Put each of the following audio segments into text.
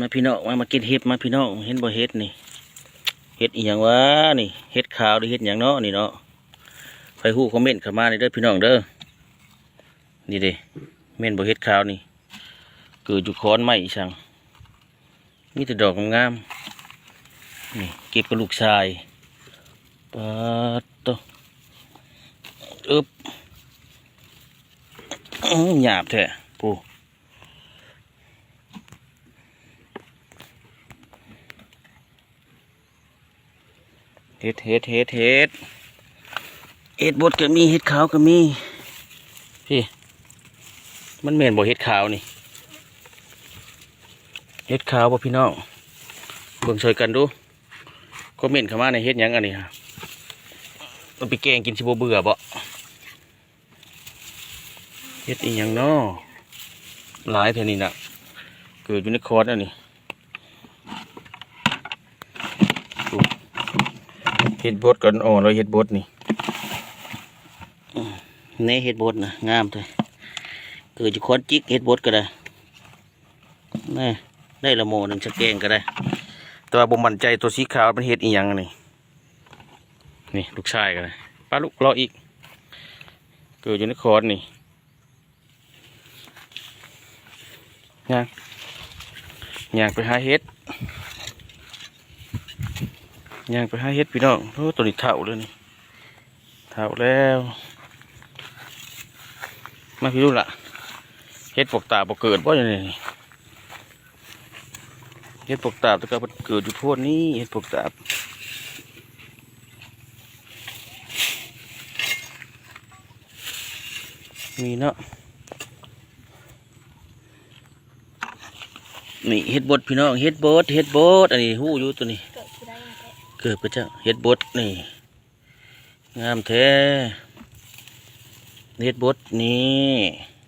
มาพี่น้องมามากินเห็ดมาพี่น้องเห็นบ่เห็ดนี่เห็ดอีหยังวะนี่เห็ดขาวหรือเห็ดหยังเนาะนี่เนาะไปฮู้คอมเมนต์เข้ามาเลยเด้อพี่น้องเด้อนี่เด้เม่นบ่เห็ดขาวนี่เกิดอยู่ค้อนไม้อีสังมีแต่ดอกงามนี่เก็บกับลูกชายปาดโตอึบหยาบแท้ปู เฮ็ดเฮ็ดเฮ็ดเฮ็ดเฮ็ดบดก็มีเฮ็ดขาวก็มี พี่ มันเหม็นบ่เฮ็ดขาวนี่ เฮ็ดขาวบ่พี่น้อง เบิ่งช่วยกันดูคอมเมนต์เข้ามาในเฮ็ดหยังอันนี้ฮะมันไปแกงกินสิบ่เบื่อบ่เฮ็ดอีหยังน้อหลายเท่านี้น่ะ เกิดอยู่ในคอร์สอันนี้ เฮ็ดบดก่อนอ๋อเราเฮ็ดบดนี่เน่เฮ็ดบดนะงามเลยเกิดจะคอนจิกเฮ็ดบดก็ได้แน่ได้ละโมหนึ่งสแกงก็ได้ แต่ว่าบ่มั่นใจตัวสีขาวเป็นเฮ็ดอีหยังนี่นี่ลูกชายก็ได้ป้าลูกรออีก เกิดอยู่ในคอนนี่ยางย่างไปหาเฮ็ด ย่างไปใหาเฮ็ดพี่น้องโอ้ตัวนี้เท่าเลยนี่เท่าแล้ว มาพี่ดูล่ะเฮ็ดปกตาปกเกิดบ่อย่างนี้เฮ็ดปกตาแตะก็เกิดอยู่พวกนี้เฮ็ดปกตาบมีเนาะนี่เฮ็ดบดพี่น้องเฮ็ดบดเฮ็ดบดอันนี้หู้อยู่ตัวนี้ เกิดกิดพระเจ้าเฮ็ดบดนี่ งามแท้เฮ็ดบดนี่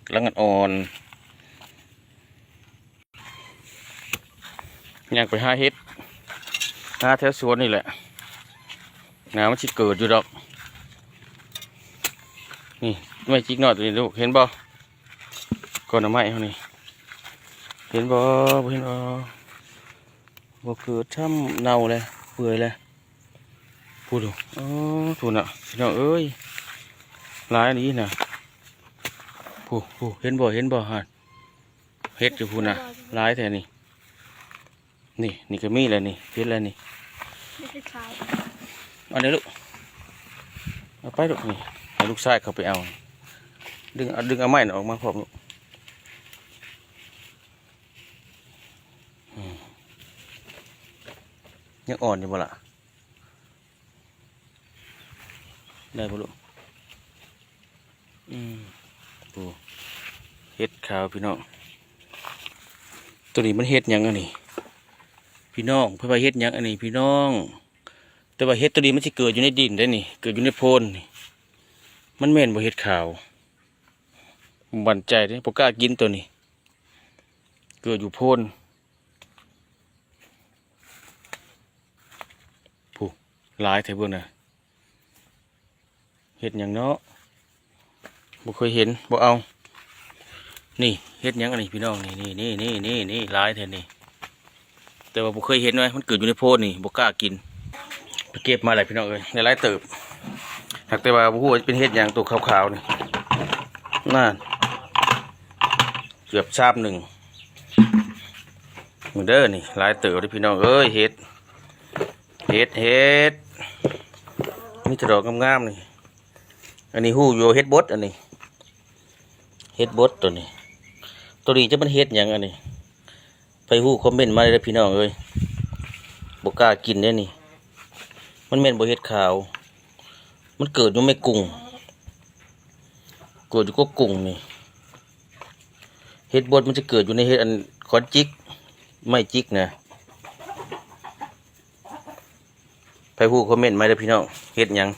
กำลังอ่อนอยากไปหาเฮ็ดหาแถวสวนนี่แหละงามมันสิเกิดอยู่ดอกนี่ไม่จิกหน่อยตัวนี้ลูกเห็นบ่ก่อนเอาไม้เขานี่เห็นบ่บ่เห็นบ่บ่เกิดช่ำเน่าเลยเปื่อยเลย พูดดูอ๋อถูน่ะพี่น้องเอ้ยร้ายนี้น่ะผู้ผู้เห็นบ่เห็นบ่ฮะเฮ็ดอยู่พูดน่ะร้ายแท้นี่นี่นี่ก็มีแล้วนี่เฮ็ดแล้วนี่เอาเดี๋ยวลูกเอาไปลูกนี่ให้ลูกชายเขาไปเอา ดึงดึงเอาไม้น่ะออกมาพร้อมลูกอืมยังอ่อนอยู่บ่ล่ะ ได้ปะลูกอืมปูเห็ดขาวพี่น้อง ตัวนี้มันเห็ดยังอันนี้ พี่น้องเพื่อว่าเห็ดยังอันนี้ พี่น้อง แต่ว่าเห็ดตัวนี้มันจะเกิดอยู่ในดินได้นี่ เกิดอยู่ในโพนนี่ มันแม่นบ่เห็ดขาวบันใจเด้ปกล้ากินตัวนี้ เกิดอยู่โพนผู้หลายแถวเบื้องน่ะ เห็ดหยังเนาะบ่เคยเห็นบ่เอา นี่เห็ดยังอันนี้พี่น้องนี่นี่นี่นี่นี่นี่หลายแท้นี่แต่ว่าบ่เคยเห็นไว้มันเกิดอยู่ในโพดนี่บ่กล้ากินไปเก็บมาหลายพี่น้องเอ้ยในหลายเติบหากแต่ว่าบ่ฮู้ว่าเป็นเห็ดหยังตัวขาวๆนี่นั่นเกือบชาบหนึ่งมือเด้อนี่ลายเติบเลยพี่น้องเอ้ยเห็ดเห็ดเห็ดมีแต่ดอกงามๆนี่ อันนี้หู้อยู่เฮ็ดบดอันนี้เฮ็ดบดตัวนี้ ตัวนี้จะมันเฮ็ดยังอันนี้ ไปหู้คอมเมนต์มาเลยพี่น้องเอ้ยบกล้ากินเด้นี่ มันแม่นบ่เฮ็ดขาว มันเกิดอยู่ไม่กุ้งเกิดอยู่ก็กุ้งนี่เฮ็ดบดมันจะเกิดอยู่ในเฮ็ดอันคอนจิกไม่จิกนะไปหู้คอมเมนต์มาเด้อพี่น้องเฮ็ดยัง